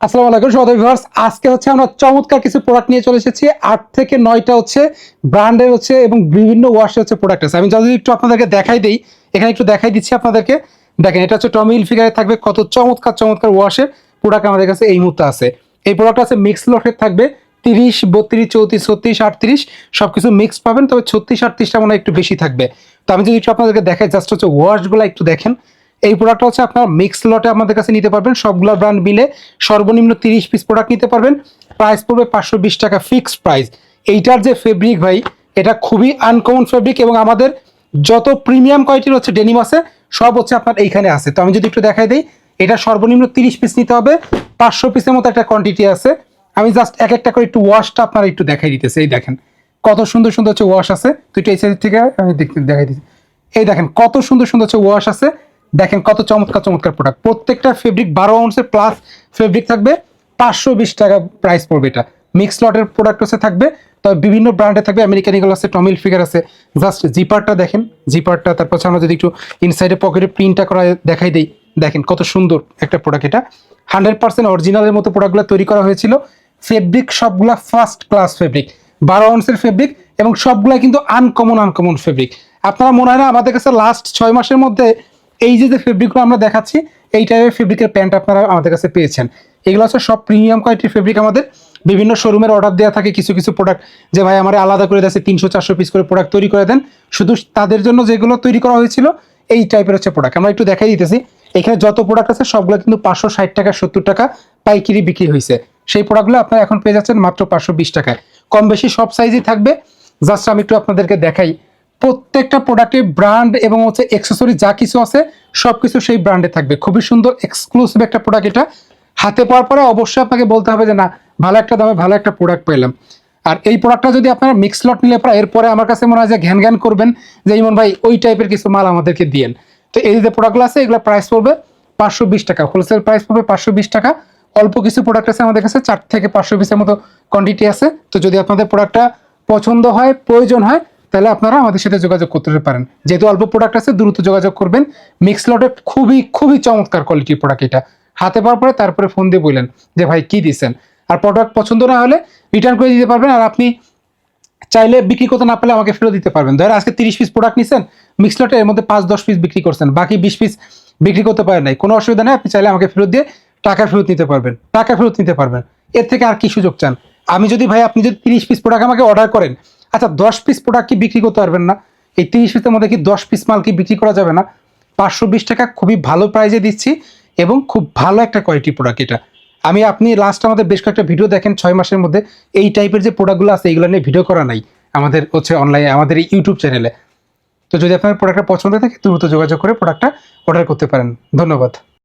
আসসালামু সবাই ভিউয়ার্স। আজকে হচ্ছে আমরা চমৎকার কিছু প্রোডাক্ট নিয়ে চলে এসেছি। আট থেকে নয়টা হচ্ছে ব্র্যান্ডের হচ্ছে এবং বিভিন্ন ওয়াশের হচ্ছে প্রোডাক্ট আছে। আমি যদি একটু আপনাদেরকে দেখাই দিই, এখানে একটু দেখাই দিচ্ছি আপনাদেরকে। দেখেন, এটা হচ্ছে টমি ফিগারে থাকবে কত চমৎকার চমৎকার ওয়াশের প্রোডাক্ট আমাদের কাছে এই মুহূর্তে আছে। এই প্রোডাক্ট আছে মিক্স লটের থাকবে তিরিশ, বত্রিশ, চৌত্রিশ, ছত্রিশ, আটত্রিশ সব কিছু মিক্স পাবেন, তবে ছত্রিশ, আটত্রিশটা মনে হয় একটু বেশি থাকবে। তো আমি যদি একটু আপনাদেরকে দেখাই জাস্ট হচ্ছে ওয়াশগুলো একটু দেখেন। এই প্রোডাক্টটা হচ্ছে আপনার মিক্স লটে আমাদের কাছে নিতে পারবেন। সবগুলো ব্র্যান্ড মিলে সর্বনিম্ন তিরিশ পিস প্রোডাক্ট নিতে পারবেন। প্রাইস পড়বে পাঁচশো বিশ টাকা ফিক্সড প্রাইস এইটার যে ফেব্রিক ভাই, এটা খুবই আনকমন ফেব্রিক এবং আমাদের যত প্রিমিয়াম কোয়ালিটির হচ্ছে ডেনিম আছে, সব হচ্ছে আপনার এইখানে আছে। তো আমি যদি একটু দেখাই দিই, এটা সর্বনিম্ন তিরিশ পিস নিতে হবে। পাঁচশো পিসের মতো একটা কোয়ান্টিটি আছে। আমি জাস্ট এক একটা করে একটু ওয়াশটা আপনারা একটু দেখাই দিতেছে। এই দেখেন, কত সুন্দর সুন্দর হচ্ছে ওয়াশ আছে। তো একটু এই সাইড থেকে আমি দেখাই দিচ্ছি। এই দেখেন, কত সুন্দর সুন্দর হচ্ছে ওয়াশ আছে। দেখেন কত চমৎকার চমৎকার প্রোডাক্ট প্রত্যেকটা ফেব্রিক বারো আউন্সের প্লাস ফেব্রিক থাকবে, পাঁচশো বিশ টাকা প্রাইস পড়বে এটা। মিক্স লটের প্রোডাক্ট হচ্ছে থাকবে, তবে বিভিন্ন ব্র্যান্ডে থাকবে আমেরিকান ইগল আছে টমিল ফিগার আছে। জাস্ট জিপারটা দেখেন জিপারটা তারপর আমরা যদি একটু ইনসাইডে পকেটে প্রিন্টটা করা দেখাই দিই। দেখেন কত সুন্দর একটা প্রোডাক্ট এটা। হান্ড্রেড পার্সেন্ট অরিজিনালের মতো প্রোডাক্টগুলো তৈরি করা হয়েছিল। ফেব্রিক সবগুলা ফার্স্ট ক্লাস ফেব্রিক বারো আউন্সের ফেব্রিক এবং সবগুলা কিন্তু আনকমন আনকমন ফেব্রিক আপনারা মনে হয় না, আমাদের কাছে লাস্ট ছয় মাসের মধ্যে এই যে যে ফেব্রিকগুলো আমরা দেখাচ্ছি, এই টাইপের ফেব্রিকের প্যান্ট আপনারা আমাদের কাছে পেয়েছেন। এগুলো হচ্ছে সব প্রিমিয়াম কোয়ালিটির ফেব্রিক আমাদের। বিভিন্ন শোরুমের অর্ডার দেওয়া থাকে কিছু কিছু প্রোডাক্ট যে ভাই আমার আলাদা করে দিয়েছে তিনশো, চারশো পিস করে প্রোডাক্ট তৈরি করে দেন। শুধু তাদের জন্য যেগুলো তৈরি করা হয়েছিল, এই টাইপের হচ্ছে প্রোডাক্ট আমরা একটু দেখাই দিতেছি। এখানে যত প্রোডাক্ট আছে, সবগুলো কিন্তু পাঁচশো, ষাট টাকা, সত্তর টাকা পাইকারি বিক্রি হয়েছে। সেই প্রোডাক্টগুলো আপনারা এখন পেয়ে যাচ্ছেন মাত্র পাঁচশো, বিশ টাকায়। কম বেশি সব সাইজই থাকবে। জাস্ট আমি একটু আপনাদেরকে দেখাই। প্রত্যেকটা প্রোডাক্টের ব্র্যান্ড এবং হচ্ছে অ্যাক্সেসরি যা কিছু আছে সব কিছু সেই ব্র্যান্ডে থাকবে। খুবই সুন্দর এক্সক্লুসিভ একটা প্রোডাক্ট এটা। হাতে পাওয়ার পরে অবশ্যই আপনাকে বলতে হবে যে, না, ভালো একটা দামে ভালো একটা প্রোডাক্ট পেলাম। আর এই প্রোডাক্টটা যদি আপনারা মিক্স লট নিলে পরে, এরপরে আমার কাছে মনে হয় যে ঘ্যান ঘ্যান করবেন যে, ইমন ভাই, ওই টাইপের কিছু মাল আমাদেরকে দিয়েন। তো এই যে প্রোডাক্টগুলো আছে এগুলো প্রাইস পড়বে পাঁচশো বিশ টাকা। হোলসেল প্রাইস পড়বে পাঁচশো বিশ টাকা। অল্প কিছু প্রোডাক্ট আছে আমাদের কাছে, চার থেকে পাঁচশো পিসের মতো কোয়ান্টিটি আছে। তো যদি আপনাদের প্রোডাক্টটা পছন্দ হয়, প্রয়োজন হয় তাহলে আপনারা আমাদের সাথে যোগাযোগ করতে পারেন। যেহেতু অল্প প্রোডাক্ট আছে, দ্রুত যোগাযোগ করবেন। মিক্স লটে খুবই খুবই চমৎকার কোয়ালিটির প্রোডাক্ট এটা। হাতে পাওয়ার পরে তারপরে ফোন দিয়ে বললেন যে, ভাই, কি দিচ্ছেন আর প্রোডাক্ট পছন্দ না হলে রিটার্ন করে দিতে পারবেন। আর আপনি চাইলে বিক্রি করতে না পারলে আমাকে ফেরত দিতে পারবেন। ধরেন আজকে তিরিশ পিস প্রোডাক্ট নিছেন মিক্স লটে এর মধ্যে পাঁচ, দশ পিস বিক্রি করছেন। বাকি বিশ পিস বিক্রি করতে পারেন নাই। কোনো অসুবিধা নেই, আপনি চাইলে আমাকে ফেরত দিয়ে টাকা ফেরত নিতে পারবেন। টাকা ফেরত নিতে পারবেন। এর থেকে আর কি সুযোগ চান? আমি যদি, ভাই, আপনি যদি তিরিশ পিস প্রোডাক্ট আমাকে অর্ডার করেন আচ্ছা দশ পিস প্রোডাক্ট কি বিক্রি করতে পারবেন না? এই তিরিশ পিসের মধ্যে কি দশ পিস মাল কি বিক্রি করা যাবে না? পাঁচশো বিশ টাকা খুবই ভালো প্রাইজে দিচ্ছি এবং খুব ভালো একটা কোয়ালিটি প্রোডাক্ট এটা। আমি আপনি লাস্ট আমাদের বেশ কয়েকটা ভিডিও দেখেন, ছয় মাসের মধ্যে এই টাইপের যে প্রোডাক্টগুলো আছে এইগুলো নিয়ে ভিডিও করা নাই আমাদের হচ্ছে অনলাইনে আমাদের ইউটিউব চ্যানেলে তো যদি আপনার প্রোডাক্টটা পছন্দ থাকে, দ্রুত যোগাযোগ করে প্রোডাক্টটা অর্ডার করতে পারেন। ধন্যবাদ।